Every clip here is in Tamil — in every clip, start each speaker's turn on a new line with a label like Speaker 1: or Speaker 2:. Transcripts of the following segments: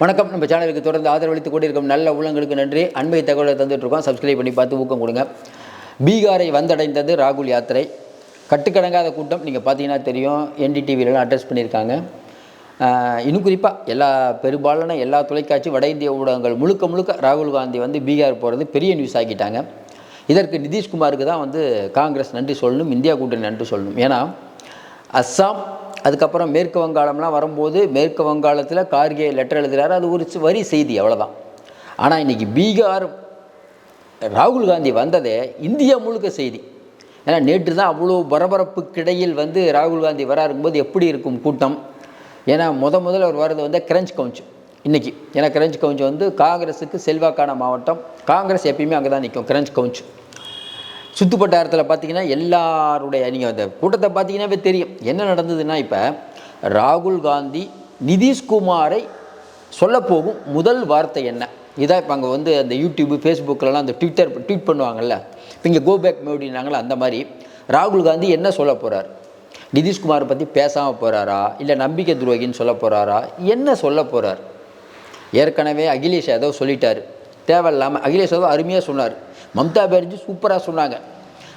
Speaker 1: வணக்கம். நம்ம சேனலுக்கு தொடர்ந்து ஆதரவளித்து கொண்டிருக்கும் நல்ல உள்ளங்களுக்கு நன்றி. அன்பை தகவலை தந்துட்டுருக்கோம். சப்ஸ்கிரைப் பண்ணி பார்த்து ஊக்கம் கொடுங்க. பீகாரை வந்தடைந்தது ராகுல் யாத்திரை. கட்டுக்கடங்காத கூட்டம் நீங்கள் பார்த்தீங்கன்னா தெரியும். என்டிடிவிலலாம் அட்ரஸ் பண்ணியிருக்காங்க. இன்னும் குறிப்பாக எல்லா பெரும்பாலான எல்லா தொலைக்காட்சி வட இந்திய ஊடகங்கள் முழுக்க முழுக்க ராகுல் காந்தி வந்து பீகார் போகிறது பெரிய நியூஸ் ஆக்கிட்டாங்க. இதற்கு நிதிஷ்குமாருக்கு தான் வந்து காங்கிரஸ் நன்றி சொல்லணும் இந்தியா கூட்டணி நன்றி சொல்லணும். ஏன்னா அஸ்ஸாம் அதுக்கப்புறம் மேற்கு வங்காளம்லாம் வரும்போது மேற்கு வங்காளத்தில் கார்கே லெட்டர் எழுதுகிறாரு அது ஒரு வரி செய்தி அவ்வளோதான் ஆனால் இன்றைக்கி பீகார் ராகுல் காந்தி வந்ததே இந்தியா முழுக்க செய்தி. ஏன்னா நேற்று தான் அவ்வளோ பரபரப்புக்கிடையில் வந்து ராகுல் காந்தி வராருக்கும்போது எப்படி இருக்கும் கூட்டம்? ஏன்னா முத முதல்ல அவர் வர்றது வந்து கிரஞ்ச் கவுஞ்ச் இன்றைக்கி ஏன்னா கிரஞ்ச் கவுஞ்ச் வந்து காங்கிரஸுக்கு செல்வாக்கான மாவட்டம். காங்கிரஸ் எப்பயுமே அங்கே தான் நிற்கும் கிரஞ்ச் கவுஞ்ச் சுத்துப்பட்டாரத்தில் பார்த்தீங்கன்னா எல்லாருடைய நீங்கள் அந்த கூட்டத்தை பார்த்தீங்கன்னாவே தெரியும். என்ன நடந்ததுன்னா இப்போ ராகுல் காந்தி நிதிஷ்குமாரை சொல்லப்போகும் முதல் வார்த்தை என்ன? இதான் இப்போ அங்கே வந்து அந்த யூடியூப் ஃபேஸ்புக்கிலலாம் அந்த ட்விட்டர் ட்வீட் பண்ணுவாங்கள்ல இப்போ இங்கே கோபேக் மோடினாங்களே அந்த மாதிரி. ராகுல் காந்தி என்ன சொல்ல போகிறார் நிதிஷ்குமாரை பற்றி பேசாமல் போகிறாரா இல்லை நம்பிக்கை துரோகின்னு சொல்ல போகிறாரா என்ன சொல்ல போகிறார் ஏற்கனவே அகிலேஷ் யாதவ் சொல்லிட்டார். தேவையில்லாமல் அகிலேஷ் யாதவ் அருமையாக சொன்னார். மம்தா பானர்ஜி சூப்பராக சொன்னாங்க.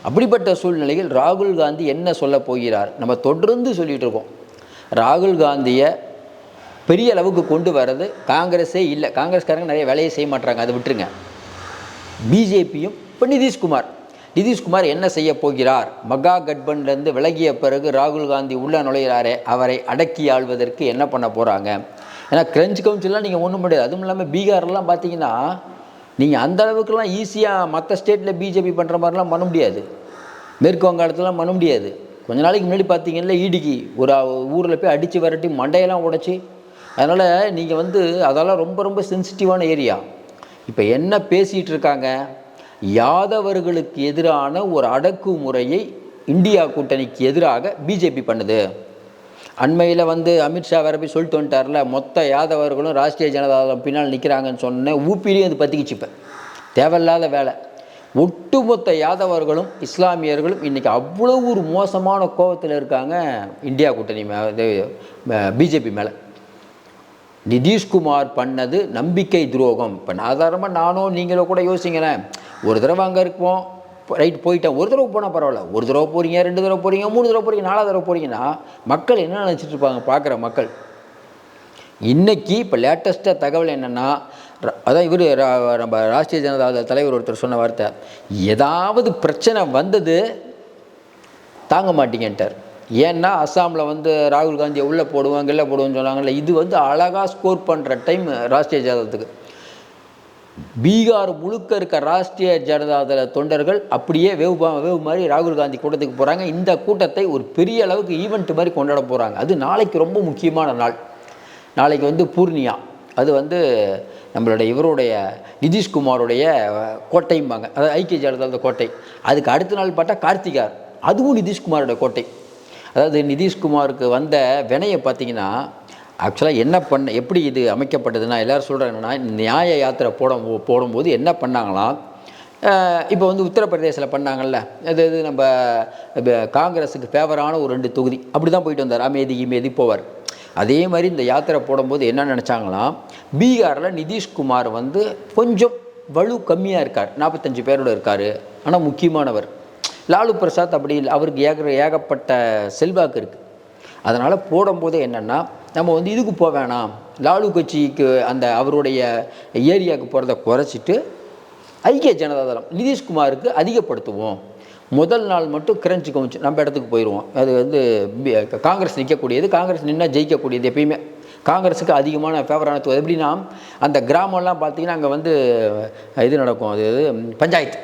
Speaker 1: அப்படிப்பட்ட சூழ்நிலையில் ராகுல் காந்தி என்ன சொல்ல போகிறார்? நம்ம தொடர்ந்து சொல்லிகிட்டு இருக்கோம். ராகுல் காந்தியை பெரிய அளவுக்கு கொண்டு வர்றது காங்கிரஸே இல்லை. காங்கிரஸ்காரங்க நிறைய வேலையை செய்ய மாட்டாங்க அதை விட்டுருங்க. பிஜேபியும் இப்போ நிதிஷ்குமார். நிதிஷ்குமார் என்ன செய்ய போகிறார்? மகா கட்பன்லேருந்து விலகிய பிறகு ராகுல் காந்தி உள்ள நுழைகிறாரே அவரை அடக்கி ஆள்வதற்கு என்ன பண்ண போகிறாங்க ஏன்னா கிரஞ்ச் கவுன்சிலாம் நீங்கள் ஒன்றும் முடியாது. அதுவும் இல்லாமல் பீகார்லாம் பார்த்தீங்கன்னா நீங்கள் அந்த அளவுக்குலாம் ஈஸியாக மற்ற ஸ்டேட்டில் பிஜேபி பண்ணுற மாதிரிலாம் பண்ண முடியாது. மேற்கு வங்காளத்துலாம் பண்ண முடியாது. கொஞ்ச நாளைக்கு முன்னாடி பார்த்தீங்கன்னா ஈடிக்கு ஒரு ஊரில் போய் அடித்து விரட்டி மண்டையெல்லாம் உடைச்சி. அதனால் நீங்கள் வந்து அதெல்லாம் ரொம்ப ரொம்ப சென்சிட்டிவான ஏரியா இப்போ என்ன பேசிகிட்டு இருக்காங்க? யாதவர்களுக்கு எதிரான ஒரு அடக்குமுறையை இந்தியா கூட்டணிக்கு எதிராக பிஜேபி பண்ணுது. அண்மையில் வந்து அமித்ஷா வேற போய் சொல்லிட்டு வந்துட்டார்ல மொத்த யாதவர்களும் ராஷ்ட்ரிய ஜனதாதளம் பின்னால் நிற்கிறாங்கன்னு சொன்னேன் ஊப்பிலையும் அது பற்றிக்கிச்சு இப்போ. தேவையில்லாத வேலை. ஒட்டுமொத்த யாதவர்களும் இஸ்லாமியர்களும் இன்றைக்கி அவ்வளோ ஒரு மோசமான கோபத்தில் இருக்காங்க இந்தியா கூட்டணி மே இது பிஜேபி மேலே. நிதிஷ்குமார் பண்ணது நம்பிக்கை துரோகம். இப்போ சாதாரணமாக நானும் நீங்களும் கூட யோசிங்களேன். ஒரு தடவை அங்கே இருப்போம் ரைட் போயிட்டேன் ஒரு தடவை போனால் பரவாயில்ல. ஒரு தடவை போகிறீங்க ரெண்டு தடவை போகிறீங்க மூணு தடவை போகிறீங்க நாலாவது தடவை போகிறீங்கன்னா மக்கள் என்ன நினச்சிட்டு இருப்பாங்க பார்க்குற மக்கள்? இன்றைக்கி இப்போ லேட்டஸ்ட்டாக தகவல் என்னென்னா அதான் இவர் நம்ம ராஷ்ட்ரிய ஜனதா தலைவர் ஒருத்தர் சொன்ன வார்த்தை. ஏதாவது பிரச்சனை வந்தது தாங்க மாட்டீங்கன்ட்டார். ஏன்னா அஸ்ஸாமில் வந்து ராகுல் காந்தியை உள்ளே போடுவாங்க இல்லை போடுவோம்னு சொன்னாங்கல்ல இது வந்து அழகாக ஸ்கோர் பண்ணுற டைம் ராஷ்ட்ரிய ஜனதாதளத்துக்கு பீகார் முழுக்க இருக்க ராஷ்ட்ரிய ஜனதாதள தொண்டர்கள் அப்படியே வேவு வேவு மாதிரி ராகுல் காந்தி கூட்டத்துக்கு போகிறாங்க இந்த கூட்டத்தை ஒரு பெரிய அளவுக்கு ஈவெண்ட் மாதிரி கொண்டாட போகிறாங்க அது நாளைக்கு ரொம்ப முக்கியமான நாள். நாளைக்கு வந்து பூர்ணியா. அது வந்து நம்மளுடைய இவருடைய நிதிஷ்குமாருடைய கோட்டைம்பாங்க. அதாவது ஐக்கிய ஜனதா கோட்டை. அதுக்கு அடுத்த நாள் பார்த்தா கார்த்திகார் அதுவும் நிதிஷ்குமாரோட கோட்டை. அதாவது நிதிஷ்குமாருக்கு வந்த வினையை பார்த்தீங்கன்னா ஆக்சுவலாக என்ன பண்ண எப்படி இது அமைக்கப்பட்டதுன்னா எல்லாரும் சொல்கிறாங்கன்னா நியாய யாத்திரை போடும் போடும்போது என்ன பண்ணாங்களாம் இப்போ வந்து உத்தரப்பிரதேசில் பண்ணாங்கல்ல அது இது நம்ம காங்கிரஸுக்கு ஃபேவரான ஒரு ரெண்டு தொகுதி. அப்படி தான் போயிட்டு வந்தார். அமேதி இமேதி போவார். அதே மாதிரி இந்த யாத்திரை போடும்போது என்ன நினச்சாங்களாம் பீகாரில் நிதிஷ்குமார் வந்து கொஞ்சம் வலு கம்மியாக இருக்கார். நாற்பத்தஞ்சு பேரோட இருக்கார். ஆனால் முக்கியமானவர். லாலு பிரசாத் அப்படி அவருக்கு ஏக ஏகப்பட்ட செல்வாக்கு இருக்குது அதனால் போடும்போது என்னென்னா நம்ம வந்து இதுக்கு போக வேணாம். லாலு கட்சிக்கு அந்த அவருடைய ஏரியாவுக்கு போகிறத குறைச்சிட்டு ஐக்கிய ஜனதாதளம் நிதிஷ்குமாருக்கு அதிகப்படுத்துவோம். முதல் நாள் மட்டும் கிரஞ்ச் கவுச்சு நம்ம இடத்துக்கு போயிடுவோம் அது வந்து காங்கிரஸ் நிற்கக்கூடியது. காங்கிரஸ் நின்னா ஜெயிக்கக்கூடியது எப்பயுமே. காங்கிரஸுக்கு அதிகமான ஃபேவரான தொகுதி. எப்படின்னா அந்த கிராமம்லாம் பார்த்தீங்கன்னா அங்கே வந்து இது நடக்கும். அது பஞ்சாயத்து.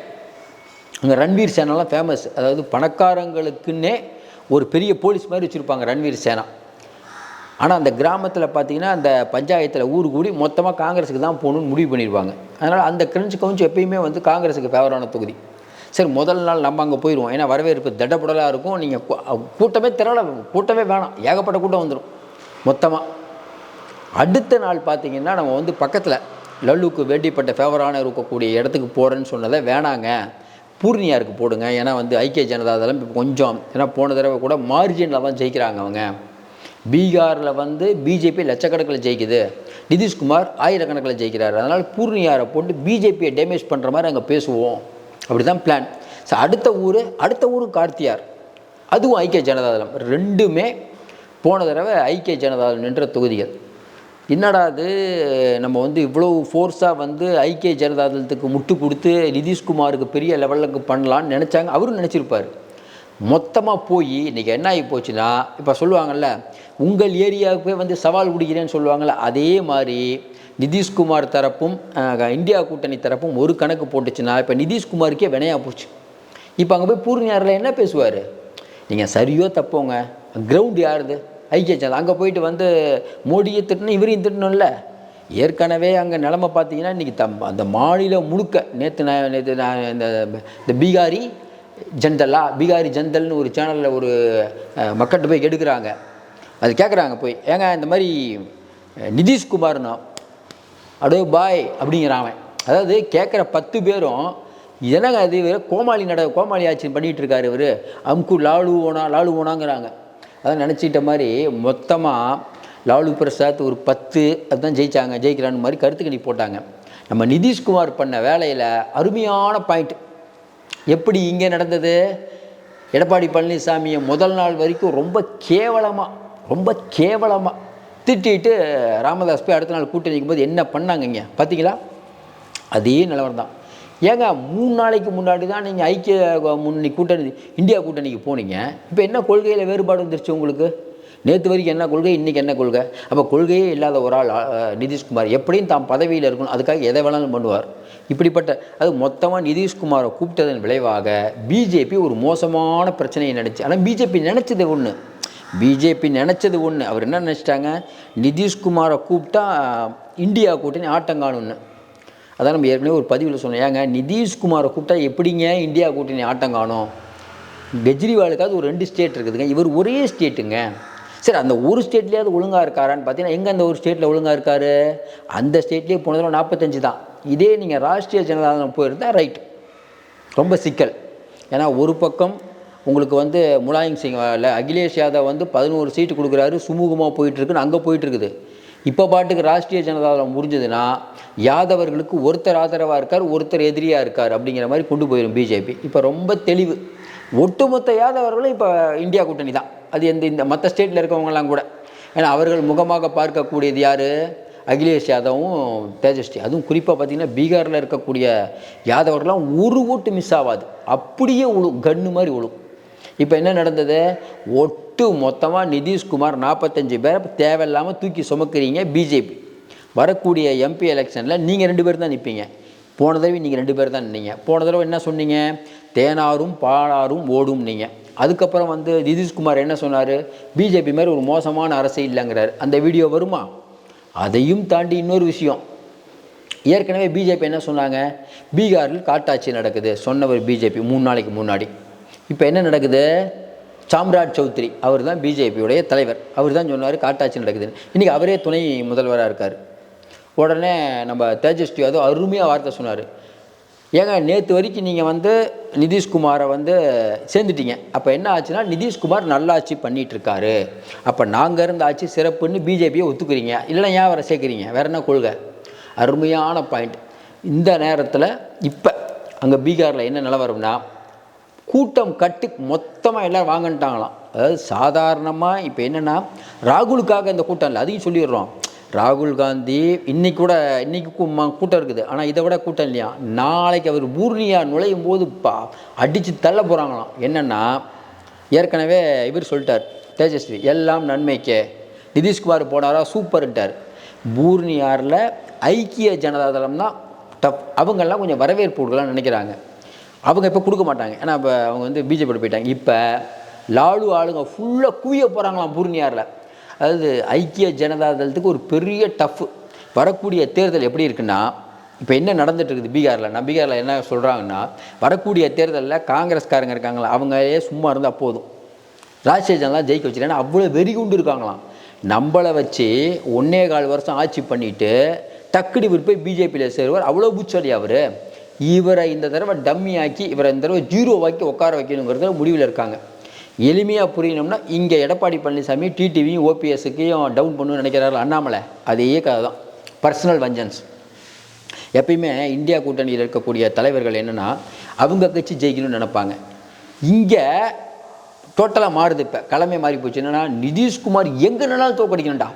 Speaker 1: அங்கே ரன்வீர் சேனல்லாம் ஃபேமஸ் அதாவது பணக்காரங்களுக்குன்னே ஒரு பெரிய போலீஸ் மாதிரி வச்சுருப்பாங்க ரன்வீர் சேனா. ஆனால் அந்த கிராமத்தில் பார்த்தீங்கன்னா அந்த பஞ்சாயத்தில் ஊர் கூடி மொத்தமாக காங்கிரஸுக்கு தான் போகணும்னு முடிவு பண்ணிடுவாங்க அதனால் அந்த கிரஞ்சு கவுஞ்சு எப்பயுமே வந்து காங்கிரஸுக்கு ஃபேவரான தொகுதி. சரி முதல் நாள் நம்ம அங்கே போயிடுவோம் ஏன்னா வரவேற்பு தடபுடலாக இருக்கும். நீங்கள் கூட்டமே திரள கூட்டமே வேணாம். ஏகப்பட்ட கூட்டம் வந்துடும் மொத்தமாக அடுத்த நாள் பார்த்தீங்கன்னா நம்ம வந்து பக்கத்தில் லல்லுக்கு வேண்டிப்பட்ட ஃபேவரான இருக்கக்கூடிய இடத்துக்கு போகிறேன்னு சொன்னதை வேணாங்க. பூர்ணியாருக்கு போடுங்க. ஏன்னா வந்து ஐக்கிய ஜனதா தளம் இப்போ கொஞ்சம் ஏன்னா போன தடவை கூட மார்ஜினில் தான் ஜெயிக்கிறாங்க அவங்க. பீகாரில் வந்து பிஜேபி லட்சக்கணக்கில் ஜெயிக்குது. நிதிஷ்குமார் ஆயிரக்கணக்கில் ஜெயிக்கிறார். அதனால் பூர்ணியாரை போட்டு பிஜேபியை டேமேஜ் பண்ணுற மாதிரி அங்கே பேசுவோம். அப்படி தான் பிளான் ஸோ அடுத்த ஊர் அடுத்த ஊர் கார்த்தியார். அதுவும் ஐக்கிய ஜனதாதளம் ரெண்டுமே போன தடவை ஐக்கிய ஜனதாதளம் நின்ற தொகுதிகள். என்னடா அது நம்ம வந்து இவ்வளோ ஃபோர்ஸாக வந்து ஐக்கிய ஜனதாதளத்துக்கு முட்டு கொடுத்து நிதிஷ்குமாருக்கு பெரிய லெவலுக்கு பண்ணலான்னு நினச்சாங்க. அவரும் நினச்சிருப்பார். மொத்தமாக போய் இன்றைக்கி என்ன ஆகி போச்சுன்னா இப்போ சொல்லுவாங்கள்ல உங்கள் ஏரியாவுக்கு வந்து சவால் விடுகிறேன்னு சொல்லுவாங்கள்ல அதே மாதிரி நிதிஷ்குமார் தரப்பும் இந்தியா கூட்டணி தரப்பும் ஒரு கணக்கு போட்டுச்சுன்னா இப்போ நிதிஷ்குமாருக்கே வினையாக போச்சு. இப்போ அங்கே போய் பூர்ணியாரில் என்ன பேசுவார்? நீங்கள் சரியோ தப்போங்க. கிரவுண்ட் யாருது? ஐக்கிய ஜனதா அங்கே போயிட்டு வந்து மோடியை திட்டணும் இவரையும் திட்டணும்ல. ஏற்கனவே அங்கே நிலமை பார்த்தீங்கன்னா இன்றைக்கி தம் அந்த மாநிலம் முழுக்க நேற்று நான் நேற்று நான் இந்த இந்த பீகாரி ஜந்தலா பீகாரி ஜந்தல்னு ஒரு சேனலில் ஒரு மக்கள்கிட்ட போய் எடுக்கிறாங்க. அது கேட்குறாங்க போய். ஏங்க இந்த மாதிரி அஹ், நிதிஷ்குமார்னா அடோ பாய் அப்படிங்கிறான் அவன். அதாவது கேட்குற பத்து பேரும் என்னங்க அது இவர்? கோமாளி நட கோமாளி ஆட்சி பண்ணிகிட்டு இருக்காரு இவர். அம்கு லாலு ஓனா லாலு ஓனாங்கிறாங்க அதான் நினச்சிட்ட மாதிரி மொத்தமாக லாலு பிரசாத் ஒரு பத்து அதுதான் ஜெயித்தாங்க ஜெயிக்கிறான்னு மாதிரி கருத்துக்கணி போட்டாங்க. நம்ம நிதிஷ்குமார் பண்ண வேலையில் அருமையான பாயிண்ட் எப்படி இங்கே நடந்தது? எடப்பாடி பழனிசாமியை முதல் நாள் வரைக்கும் ரொம்ப கேவலமாக ரொம்ப கேவலமாக திட்டிட்டு ராமதாஸ் போய் அடுத்த நாள் கூட்டணி நிற்கும்போது என்ன பண்ணாங்க இங்கே? பார்த்தீங்களா அதே நிலவரம் தான். ஏங்க மூணு நாளைக்கு முன்னாடி தான் நீங்கள் ஐக்கிய முன்னணி கூட்டணி இந்தியா கூட்டணிக்கு போனீங்க. இப்போ என்ன கொள்கையில் வேறுபாடு வந்துருச்சு உங்களுக்கு? நேற்று வரைக்கும் என்ன கொள்கை இன்றைக்கி என்ன கொள்கை? அப்போ கொள்கையே இல்லாத ஒரு ஆள் நிதிஷ்குமார் எப்படியும் தாம் பதவியில் இருக்கணும் அதுக்காக எதை வேணாலும் பண்ணுவார். இப்படிப்பட்ட அது மொத்தமாக நிதிஷ்குமாரை கூப்பிட்டதன் விளைவாக பிஜேபி ஒரு மோசமான பிரச்சனையை நினச்சி ஆனால் பிஜேபி நினச்சது ஒன்று பிஜேபி நினச்சது ஒன்று அவர் என்ன நினச்சிட்டாங்க? நிதிஷ்குமாரை கூப்பிட்டா இந்தியா கூட்டணி ஆட்டங்காணுன்னு அதான் நம்ம ஏற்கனவே ஒரு பதிவில் சொன்னோம் ஏங்க நிதிஷ்குமாரை கூப்பிட்டா எப்படிங்க இந்தியா கூட்டணி ஆட்டம் காணும்? கெஜ்ரிவாலுக்காவது ஒரு ரெண்டு ஸ்டேட் இருக்குதுங்க. இவர் ஒரே ஸ்டேட்டுங்க சரி அந்த ஒரு ஸ்டேட்லேயாவது ஒழுங்காக இருக்காரான்னு பார்த்தீங்கன்னா எங்கே அந்த ஒரு ஸ்டேட்டில் ஒழுங்காக இருக்காரு? அந்த ஸ்டேட்லேயே போன தடவை நாற்பத்தஞ்சு தான். இதே நீங்கள் ராஷ்ட்ரிய ஜனதாதளம் போயிருந்தால் ரைட் ரொம்ப சிக்கல். ஏன்னா ஒரு பக்கம் உங்களுக்கு வந்து முலாயம் சிங் இல்லை அகிலேஷ் யாதவ் வந்து பதினோரு சீட்டு கொடுக்குறாரு. சுமூகமாக போயிட்டுருக்குன்னு அங்கே போயிட்டுருக்குது இப்போ பாட்டுக்கு ராஷ்ட்ரிய ஜனதாதளம் முடிஞ்சதுன்னா யாதவர்களுக்கு ஒருத்தர் ஆதரவாக இருக்கார் ஒருத்தர் எதிரியாக இருக்கார் அப்படிங்கிற மாதிரி கொண்டு போயிடும் பிஜேபி. இப்போ ரொம்ப தெளிவு. ஒட்டுமொத்த யாதவர்களும் இப்போ இந்தியா கூட்டணி தான். அது எந்த இந்த மற்ற ஸ்டேட்டில் இருக்கவங்கலாம் கூட. ஏன்னா அவர்கள் முகமாக பார்க்கக்கூடியது யார்? அகிலேஷ் யாதவும் தேஜஸ்வி. அதுவும் குறிப்பாக பார்த்தீங்கன்னா பீகாரில் இருக்கக்கூடிய யாதவர்கள்லாம் ஒரு ஓட்டு மிஸ் ஆகாது அப்படியே உழும் கன்று மாதிரி உழும். இப்போ என்ன நடந்தது? ஒட்டு மொத்தமாக நிதிஷ்குமார் நாற்பத்தஞ்சு பேரை தேவையில்லாமல் தூக்கி சுமக்கிறீங்க பிஜேபி. வரக்கூடிய எம்பி எலெக்ஷனில் நீங்கள் ரெண்டு பேர் தான் நிற்பீங்க போன தடவை நீங்கள் ரெண்டு பேர் தான் நின்னீங்க. போன தடவை என்ன சொன்னீங்க? தேனாரும் பாலாரும் ஓடும் நீங்கள் அதுக்கப்புறம் வந்து நிதிஷ்குமார் என்ன சொன்னார்? பிஜேபி மாதிரி ஒரு மோசமான அரசு இல்லைங்கிறார். அந்த வீடியோ வருமா? அதையும் தாண்டி இன்னொரு விஷயம். ஏற்கனவே பிஜேபி என்ன சொன்னாங்க? பீகாரில் காட்டாட்சி நடக்குது. சொன்னவர் பிஜேபி மூணு நாளைக்கு முன்னாடி. இப்போ என்ன நடக்குது? சாம்ராஜ் சௌத்ரி அவர் தான் பிஜேபியுடைய தலைவர். அவர் தான் சொன்னார் காட்டாட்சி நடக்குதுன்னு. இன்றைக்கி அவரே துணை முதல்வராக இருக்கார். உடனே நம்ம தேஜஸ்வி யாதவ் அருமையாக வார்த்தை சொன்னார். ஏங்க நேற்று வரைக்கும் நீங்கள் வந்து நிதிஷ்குமாரை வந்து சேர்ந்துட்டீங்க. அப்போ என்ன ஆச்சுன்னா நிதிஷ்குமார் நல்லாட்சி பண்ணிகிட்ருக்காரு அப்போ நாங்கள் இருந்த ஆட்சி சிறப்புன்னு பிஜேபியை ஒத்துக்கிறீங்க. இல்லைன்னா ஏன் அவரை சேர்க்குறீங்க? வேற என்ன கொள்கை? அருமையான பாயிண்ட் இந்த நேரத்தில் இப்போ அங்கே பீகாரில் என்ன நிலவரம்னா கூட்டம் கட்டி மொத்தமாக எல்லோரும் வாங்கன்ட்டாங்களாம் அதாவது சாதாரணமாக இப்போ என்னென்னா ராகுலுக்காக இந்த கூட்டம் இல்லை அதையும் சொல்லிடுறோம். ராகுல் காந்தி இன்னைக்கு கூட இன்னைக்கு கூ- கூட்டம் இருக்குது. ஆனால் இதை விட கூட்டம் இல்லையா? நாளைக்கு அவர் பூர்ணியா நுழையும் போது பா அடித்து தள்ள போகிறாங்களாம் என்னென்னா ஏற்கனவே இவர் சொல்லிட்டார் தேஜஸ்வி எல்லாம் நன்மைக்கே. நிதிஷ்குமார் போனாரா? சூப்பர்ன்ட்டார். பூர்ணியாரில் ஐக்கிய ஜனதாதளம் தான் டப் அவங்கெல்லாம் கொஞ்சம் வரவேற்பு கொடுக்கலாம்னு நினைக்கிறாங்க. அவங்க இப்போ கொடுக்க மாட்டாங்க. ஏன்னா இப்போ அவங்க வந்து பிஜேபி போயிட்டாங்க. இப்போ லாலு ஆளுங்க ஃபுல்லாக குவிய போகிறாங்களாம் பூர்ணியாரில். அதாவது ஐக்கிய ஜனதா தளத்துக்கு ஒரு பெரிய டஃப் வரக்கூடிய தேர்தல் எப்படி இருக்குன்னா இப்போ என்ன நடந்துட்டு இருக்குது பீகாரில்? நான் பீகாரில் என்ன சொல்கிறாங்கன்னா வரக்கூடிய தேர்தலில் காங்கிரஸ்காரங்க இருக்காங்களா? அவங்களே சும்மா இருந்தால் போதும். ராஷ்டிரிய ஜனதா ஜெயிக்க வச்சுருக்காங்க அவ்வளோ வெறி கொண்டு இருக்காங்களாம். நம்மளை வச்சு ஒன்னே கால் வருஷம் ஆட்சி பண்ணிவிட்டு டக்குடி இவர் போய் பிஜேபியில் சேருவார். அவ்வளோ புச்சடி அவர்? இவரை இந்த தடவை டம்மி ஆக்கி இவரை இந்த தடவை ஜீரோவாக்கி உட்கார வைக்கணுங்கிறத முடிவில் இருக்காங்க. எளிமையாக புரியணும்னா இங்கே எடப்பாடி பழனிசாமி டிடிவியும் ஓபிஎஸ்ஸுக்கையும் டவுன் பண்ணணும்னு நினைக்கிறாரு அண்ணாமலை. அதே கதை தான். பர்சனல் வஞ்சன்ஸ் எப்பயுமே இந்தியா கூட்டணியில் இருக்கக்கூடிய தலைவர்கள் என்னென்னா அவங்க கட்சி ஜெயிக்கணும்னு நினைப்பாங்க. இங்கே டோட்டலாக மாறுது இப்போ. கிழமை மாறி போச்சு. என்னென்னா நிதிஷ்குமார் எங்கே நின்னாலும் தோக்கடிக்கணும்டா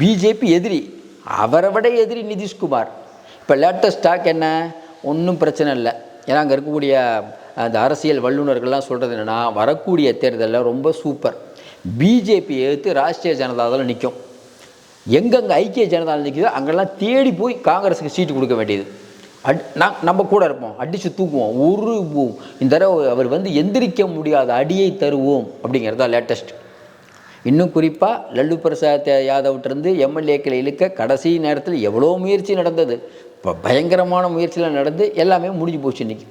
Speaker 1: பிஜேபி எதிரி. அவரை விட எதிரி நிதிஷ்குமார். இப்போ லேட்டஸ்ட் ஸ்டாக் என்ன? ஒன்றும் பிரச்சனை இல்லை. ஏன்னா அங்கே இருக்கக்கூடிய அந்த அரசியல் வல்லுநர்கள்லாம் சொல்கிறது என்னென்னா வரக்கூடிய தேர்தலில் ரொம்ப சூப்பர் பிஜேபி எடுத்து ராஷ்ட்ரிய ஜனதாதளம் நிற்கும் எங்கெங்கே ஐக்கிய ஜனதா நிற்குதோ அங்கெல்லாம் தேடி போய் காங்கிரஸுக்கு சீட்டு கொடுக்க வேண்டியது. அட் நான் நம்ம கூட இருப்போம். அடித்து தூக்குவோம். ஒரு இந்த தடவை அவர் வந்து எந்திரிக்க முடியாத அடியை தருவோம் அப்படிங்கிறது தான் லேட்டஸ்ட் இன்னும் குறிப்பாக லல்லு பிரசாத் யாதவ்கிட்டருந்து எம்எல்ஏக்களை இழுக்க கடைசி நேரத்தில் எவ்வளோ முயற்சி நடந்தது. இப்போ பயங்கரமான முயற்சியில் நடந்து எல்லாமே முடிஞ்சு போச்சு இன்றைக்கி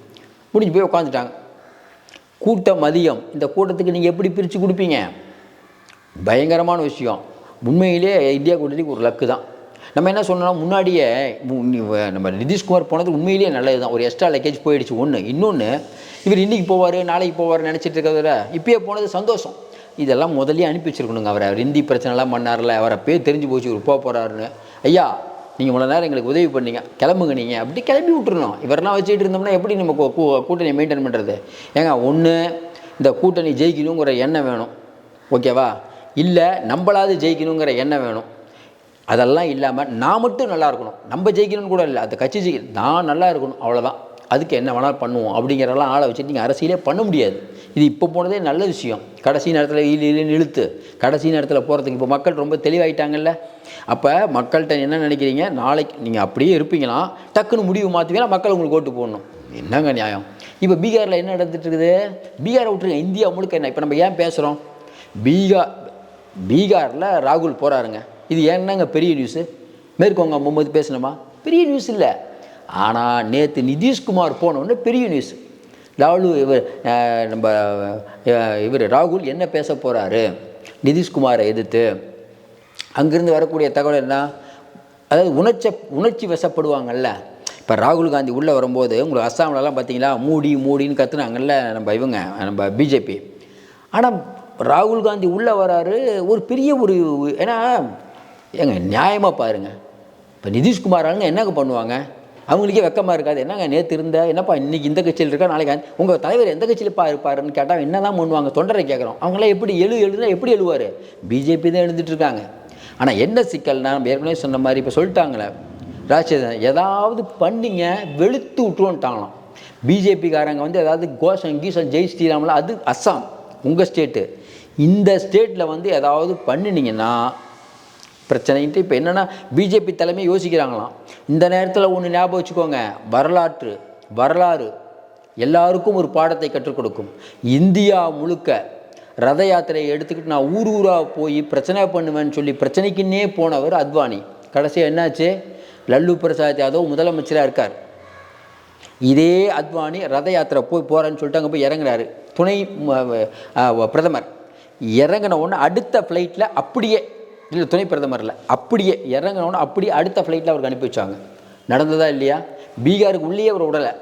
Speaker 1: முடிஞ்சு போய் உட்காந்துட்டாங்க கூட்டம் மதியம் இந்த கூட்டத்துக்கு நீங்கள் எப்படி பிரித்து கொடுப்பீங்க? பயங்கரமான விஷயம். உண்மையிலே இந்தியா கூட்டத்துக்கு ஒரு லக்கு தான். நம்ம என்ன சொன்னோம்னா முன்னாடியே நம்ம நிதிஷ்குமார் போனது உண்மையிலேயே நல்லது தான் ஒரு எக்ஸ்ட்ரா லக்கேஜ் போயிடுச்சு. ஒன்று இன்னொன்று இவர் இன்றைக்கி போவார் நாளைக்கு போவார் நினச்சிட்டு இருக்கிறத இப்போயே இப்பயே போனது சந்தோஷம். இதெல்லாம் முதல்லயே அனுப்பி வச்சிருக்கணுங்க அவரை. அவர் ஹிந்தி பிரச்சனைலாம் பண்ணார்ல. அவரை பேர் தெரிஞ்சு போச்சு. இவர் போக போகிறாருன்னு ஐயா நீங்கள் இவ்வளோ நேரம் எங்களுக்கு உதவி பண்ணீங்க. கிளம்புங்க நீங்கள் அப்படி கிளம்பி விட்டுருணும் இவரெல்லாம் வச்சுக்கிட்டு இருந்தோம்னா எப்படி நம்ம கூ- கூட்டணியை மெயின்டைன் பண்ணுறது ஏங்க ஒன்று இந்த கூட்டணி ஜெயிக்கணுங்கிற எண்ணம் வேணும். ஓகேவா? இல்லை நம்மளாவது ஜெயிக்கணுங்கிற எண்ணம் வேணும். அதெல்லாம் இல்லாமல் நான் மட்டும் நல்லா இருக்கணும். நம்ம ஜெயிக்கணும்னு கூட இல்லை. அந்த கட்சி ஜெயிக்கணும் நான் நல்லா இருக்கணும். அவ்வளோதான் அதுக்கு என்ன வேணாலும் பண்ணுவோம். அப்படிங்கிறலாம் ஆளை வச்சுட்டு நீங்கள் அரசியலே பண்ண முடியாது. இது இப்போ போனதே நல்ல விஷயம். கடைசி நேரத்தில் இழு இழுன்னு இழுத்து. கடைசி நேரத்தில் போகிறதுக்கு இப்போ மக்கள் ரொம்ப தெளிவாயிட்டாங்கல்ல? அப்போ மக்கள்கிட்ட என்ன நினைக்கிறீங்க? நாளைக்கு நீங்கள் அப்படியே இருப்பீங்கன்னா டக்குன்னு முடிவு மாற்றுவீங்களா மக்கள் உங்களுக்கு ஓட்டு போடணும். என்னங்க நியாயம்? இப்போ பீகாரில் என்ன நடந்துட்டு இருக்குது பீகாரை விட்டுருங்க. இந்தியா முழுக்க என்ன? இப்போ நம்ம ஏன் பேசுகிறோம் பீகார் பீகாரில் ராகுல் போகிறாருங்க இது என்னங்க பெரிய நியூஸு மேற்கோங்க முகமது பேசணுமா? பெரிய நியூஸ் இல்லை. ஆனால் நேற்று நிதிஷ்குமார் போனோடனே பெரிய நியூஸ் லாலு இவர் நம்ம இவர் ராகுல் என்ன பேச போகிறாரு நிதிஷ்குமாரை எதிர்த்து. அங்கேருந்து வரக்கூடிய தகவல் என்ன? அதாவது உணர்ச்ச உணர்ச்சி வசப்படுவாங்கல்ல. இப்போ ராகுல் காந்தி உள்ளே வரும்போது உங்களுக்கு அஸ்ஸாம்லலாம் பார்த்தீங்களா மூடி மூடின்னு கத்துனாங்கல்ல நம்ம இவங்க நம்ம பிஜேபி. ஆனால் ராகுல் காந்தி உள்ளே வராரு ஒரு பெரிய ஒரு ஏன்னா ஏங்க நியாயமாக பாருங்க. இப்போ நிதிஷ்குமார் ஆளுங்க என்னங்க பண்ணுவாங்க? அவங்களுக்கே வெக்கமாக இருக்காது. என்னங்க நேற்று இருந்த? என்னப்பா இன்றைக்கி இந்த கட்சியில் இருக்கா? நாளைக்கு உங்கள் தலைவர் எந்த கட்சியிலப்பா இருப்பாருன்னு கேட்டால் என்ன தான் பண்ணுவாங்க தொண்டரை கேட்குறோம். அவங்களாம் எப்படி எழு எழுதுனா எப்படி எழுவார்? பிஜேபி தான் எழுந்துட்டுருக்காங்க ஆனால் என்ன சிக்கல்னா நம்ம ஏற்கனவே சொன்ன மாதிரி இப்போ சொல்லிட்டாங்களே ராஜேதன் ஏதாவது பண்ணிங்க வெளுத்து விட்டுருவோன்ட்டாங்களாம். பிஜேபிக்காரங்க வந்து ஏதாவது கோஷம் கீசம் ஜெய் ஸ்ரீராமில் அது அஸ்ஸாம் உங்கள் ஸ்டேட்டு இந்த ஸ்டேட்டில் வந்து ஏதாவது பண்ணினீங்கன்னா பிரச்சனைன்ட்டு இப்போ என்னென்னா பிஜேபி தலைமை யோசிக்கிறாங்களாம். இந்த நேரத்தில் ஒன்று ஞாபகம் வச்சுக்கோங்க. வரலாற்று வரலாறு எல்லாருக்கும் ஒரு பாடத்தை கற்றுக் கொடுக்கும். இந்தியா முழுக்க ரத யாத்திரையை எடுத்துக்கிட்டு நான் ஊர் ஊராக போய் பிரச்சனை பண்ணுவேன்னு சொல்லி பிரச்சனைக்குன்னே போனவர் அத்வானி. கடைசியாக என்னாச்சு? லல்லு பிரசாத் யாதவ் முதலமைச்சராக இருக்கார். இதே அத்வானி ரத யாத்திரை போய் போகிறேன்னு சொல்லிட்டு அங்கே போய் இறங்குறாரு. துணை பிரதமர். இறங்கின உடனே அடுத்த ஃப்ளைட்டில் அப்படியே இல்லை துணை பிரதமர் இல்லை. அப்படியே இறங்கினோன்னு அப்படியே அடுத்த ஃப்ளைட்டில் அவருக்கு அனுப்பி வச்சாங்க. நடந்ததா இல்லையா? பீகாருக்கு உள்ளேயே அவர் விடலை.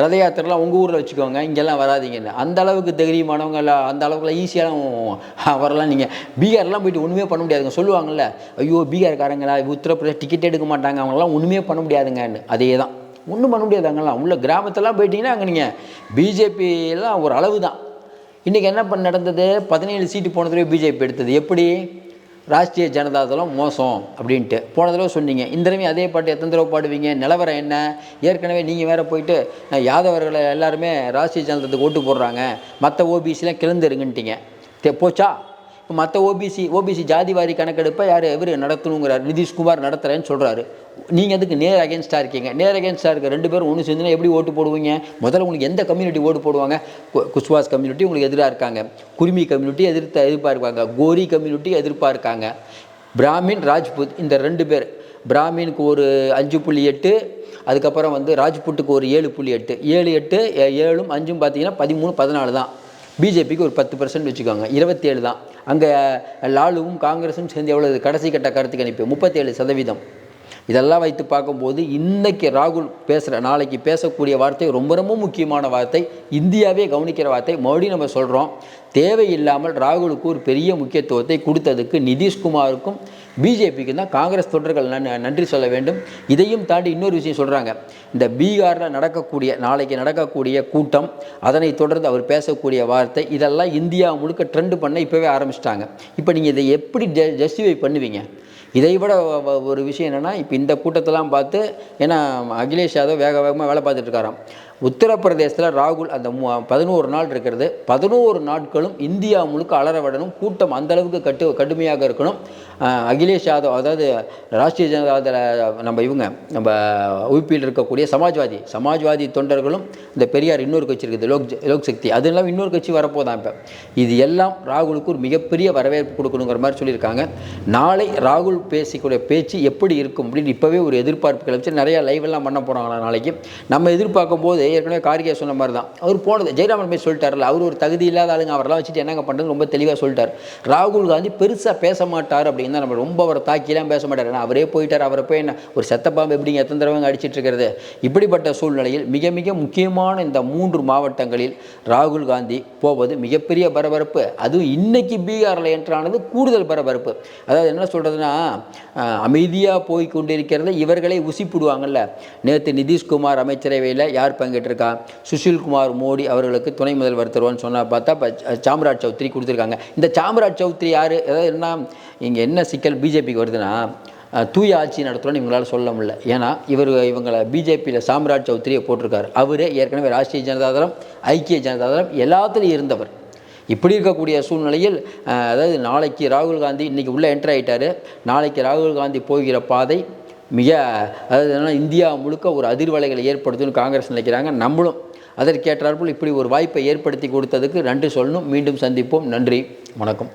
Speaker 1: ரத யாத்திரைலாம் உங்கள் ஊரில் வச்சுக்கோங்க இங்கெல்லாம் வராதீங்கன்னு அந்த அளவுக்கு தைரியமானவங்க இல்லை அந்த அளவுக்குலாம் ஈஸியாக வரலாம் நீங்கள் பீகார்லாம் போயிட்டு ஒன்றுமே பண்ண முடியாதுங்க. சொல்லுவாங்கல்ல ஐயோ பீகார்காரங்களா உத்தரப்பிரதேஷ் டிக்கெட் எடுக்க மாட்டாங்க அவங்களாம் ஒன்றுமே பண்ண முடியாதுங்கன்னு. அதே தான் ஒன்றும் பண்ண முடியாது அங்கெல்லாம் உள்ள கிராமத்தெல்லாம் போயிட்டீங்கன்னா அங்கே நீங்கள் பிஜேபியெல்லாம் ஒரு அளவு தான் இன்றைக்கி என்ன பண்ண நடந்தது? பதினேழு சீட்டு போன தடவை பிஜேபி எடுத்தது. எப்படி? ராஷ்ட்ரிய ஜனதா தளம் மோசம் அப்படின்ட்டு. போன தடவை சொன்னீங்க. இந்த தடவை அதே பாட்டு எத்தனை தடவை பாடுவீங்க? நிலவரம் என்ன? ஏற்கனவே நீங்கள் வேறு போயிட்டு யாதவர்களை எல்லாருமே ராஷ்ட்ரிய ஜனதாத்துக்கு ஓட்டு போடுறாங்க. மற்ற ஓபிசிலாம் கிளந்துருங்கன்ட்டீங்க போச்சா? இப்போ மற்ற ஓபிசி ஓபிசி ஜாதிவாரி கணக்கெடுப்பை யார் இவர் நடத்தணுங்கிறார். நிதிஷ்குமார் நடத்துகிறேன்னு சொல்கிறாரு நீங்கள் அதுக்கு நேர் அகேன்ஸ்டாக இருக்கீங்க? நேர் அகேன்ஸ்டாக இருக்க ரெண்டு பேரும் ஒன்று சேர்ந்துனா எப்படி ஓட்டு போடுவீங்க? முதல்ல உங்களுக்கு எந்த கம்யூனிட்டி ஓட்டு போடுவாங்க? கு- கம்யூனிட்டி உங்களுக்கு எதிராக இருக்காங்க. குருமி கம்யூனிட்டி எதிர்த்து எதிர்ப்பாக இருக்காங்க கோரி கம்யூனிட்டி எதிர்ப்பாக இருக்காங்க பிராமின் ராஜ்புத் இந்த ரெண்டு பேர். பிராமினுக்கு ஒரு அஞ்சு புள்ளி எட்டு அதுக்கப்புறம் வந்து ராஜ்புட்டுக்கு ஒரு ஏழு புள்ளி எட்டு. ஏழு எட்டு ஏ- ஏழும் அஞ்சும் பார்த்தீங்கன்னா பதிமூணு பதினாலு தான். பிஜேபிக்கு ஒரு பத்து பர்சன்ட் வச்சுக்கோங்க. இருபத்தேழு தான். அங்கே லாலுவும் காங்கிரஸும் சேர்ந்து எவ்வளோ கடைசி கட்ட கருத்து கணிப்பு முப்பத்தேழு சதவீதம். இதெல்லாம் வைத்து பார்க்கும்போது இன்றைக்கி ராகுல் பேசுகிற நாளைக்கு பேசக்கூடிய வார்த்தை ரொம்ப ரொம்ப முக்கியமான வார்த்தை. இந்தியாவே கவனிக்கிற வார்த்தை. மறுபடியும் நம்ம சொல்கிறோம் தேவையில்லாமல் ராகுலுக்கு ஒரு பெரிய முக்கியத்துவத்தை கொடுத்ததுக்கு நிதிஷ்குமாருக்கும் பிஜேபிக்கும் தான் காங்கிரஸ் தொண்டர்கள் நன் நன்றி சொல்ல வேண்டும். இதையும் தாண்டி இன்னொரு விஷயம் சொல்கிறாங்க இந்த பீகாரில் நடக்கக்கூடிய நாளைக்கு நடக்கக்கூடிய கூட்டம் அதனை தொடர்ந்து அவர் பேசக்கூடிய வார்த்தை இதெல்லாம் இந்தியா முழுக்க ட்ரெண்ட் பண்ண இப்போவே ஆரம்பிச்சிட்டாங்க. இப்போ நீங்கள் இதை எப்படி ஜஸ்டிஃபை பண்ணுவீங்க? இதை விட ஒரு விஷயம் என்னென்னா இப்போ இந்த கூட்டத்தெல்லாம் பார்த்து ஏன்னா அகிலேஷ் யாதவ் வேக வேகமாக வேலை பார்த்துட்டு இருக்காராம். உத்தரப்பிரதேசத்தில் ராகுல் அந்த மு- பதினோரு நாள் இருக்கிறது. பதினோரு நாட்களும் இந்தியா முழுக்க அலறவிடணும் கூட்டம் அந்தளவுக்கு கட்டு கடுமையாக இருக்கணும். அகிலேஷ் யாதவ் அதாவது ராஷ்ட்ரிய ஜனதா நம்ம இவங்க நம்ம உபியில் இருக்கக்கூடிய சமாஜ்வாதி சமாஜ்வாதி தொண்டர்களும் இந்த பெரியார் இன்னொரு கட்சி இருக்குது லோக் லோக் சக்தி. அது இல்லாமல் இன்னொரு கட்சி வரப்போதான் இப்போ. இது எல்லாம் ராகுலுக்கு ஒரு மிகப்பெரிய வரவேற்பு கொடுக்கணுங்கிற மாதிரி சொல்லியிருக்காங்க. நாளை ராகுல் பேசிக்கூடிய பேச்சு எப்படி இருக்கும் அப்படின்னு இப்போவே ஒரு எதிர்பார்ப்பு கிளம்பிச்சு நிறையா லைவ் எல்லாம் பண்ண போகிறாங்களா நாளைக்கு. நம்ம எதிர்பார்க்கும் போது ஏற்கனவே கார்கே சொன்ன மாதிரி தான் அவர் போனது ஜெயராமன் போய் சொல்லிட்டார்ல அவர் ஒரு தகுதி இல்லாத ஆளுங்க அவரெல்லாம் வச்சுட்டு என்னங்க பண்ணுறது ரொம்ப தெளிவாக சொல்லிட்டார். ராகுல் காந்தி பெருசாக பேச மாட்டார் அப்படின்னு தான் நம்ம ரொம்ப அவரை தாக்கிலாம் பேச மாட்டார். ஏன்னா அவரே போயிட்டார் அவரை போய் என்ன ஒரு செத்தப்பாம்பு எப்படிங்க எத்தனை தடவை அடிச்சிட்டு இருக்கிறது? இப்படிப்பட்ட சூழ்நிலையில் மிக மிக முக்கியமான இந்த மூன்று மாவட்டங்களில் ராகுல் காந்தி போவது மிகப்பெரிய பரபரப்பு. அதுவும் இன்னைக்கு பீகாரில் என்ட்ரானது கூடுதல் பரபரப்பு. அதாவது என்ன சொல்கிறதுனா அமைதியாக போய் கொண்டிருக்கிறத இவர்களே உசிப்பிடுவாங்கல்ல. நேற்று நிதிஷ்குமார் அமைச்சரவையில் யார் பங்கேற்றிருக்கா சுஷில்குமார் மோடி அவர்களுக்கு துணை முதல்வர் தருவான்னு சொன்னா பார்த்தா இப்போ சாம்ராஜ் சௌத்ரி கொடுத்துருக்காங்க. இந்த சாம்ராஜ் சௌத்ரி யார்? அதாவது என்ன இங்கே என்ன சிக்கல் பிஜேபிக்கு வருதுன்னா தூய ஆட்சி நடத்துகிறோன்னு இவங்களால சொல்ல முடியல. ஏன்னா இவர் இவங்களை பிஜேபியில் சாம்ராஜ் சௌத்ரியை போட்டிருக்காரு. அவரே ஏற்கனவே ராஷ்ட்ரிய ஜனதாதளம் ஐக்கிய ஜனதாதளம் எல்லாத்துலேயும் இருந்தவர். இப்படி இருக்கக்கூடிய சூழ்நிலையில் அதாவது நாளைக்கு ராகுல் காந்தி இன்றைக்கி உள்ளே என்டர் ஆகிட்டார் நாளைக்கு ராகுல் காந்தி போகிற பாதை மிக அதாவது என்னன்னா இந்தியா முழுக்க ஒரு அதிர்வலைகளை ஏற்படுத்தும்னு காங்கிரஸ் நினைக்கிறாங்க. நம்மளும் அதற்கேற்றாற்போல் இப்படி ஒரு வாய்ப்பை ஏற்படுத்தி கொடுத்ததுக்கு நன்றி சொல்லணும். மீண்டும் சந்திப்போம். நன்றி. வணக்கம்.